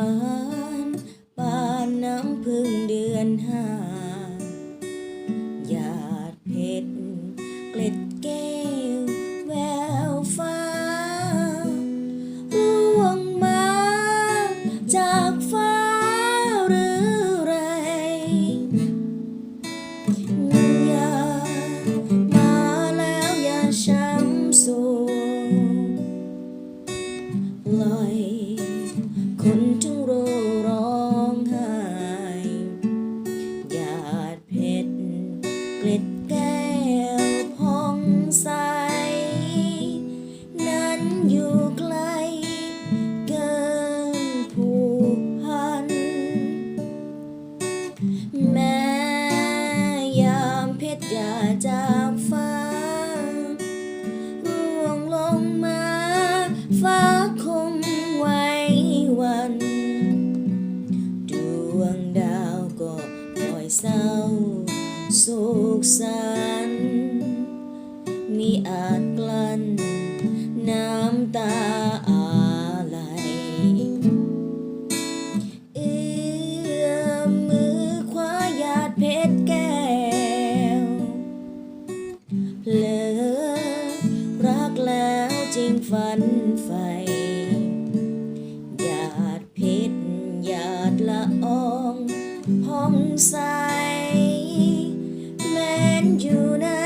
านปานน้ำพึ่งเดือนห้าหยาดเพชรเกล็ดแก้ เโศกสันมีอาจกลั้นน้ำตาอะไรเอื้อมมือคว้าหยาดเพชรแก้วเพลอรักแล้วจริงฝันใฝ่หยาดเพชรหยาดละอองผ่องใส ม้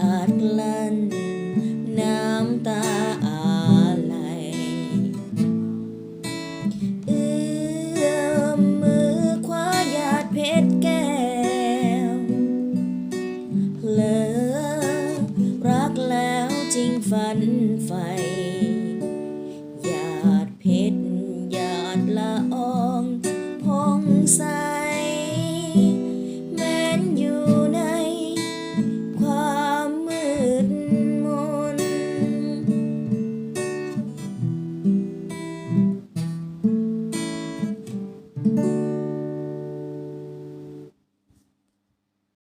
อาจกลั้นน้ำตาอาไรเอื้อมมือคว้าหยาดเพชรแก้วเลอรักแล้วจริงฝันใฝ่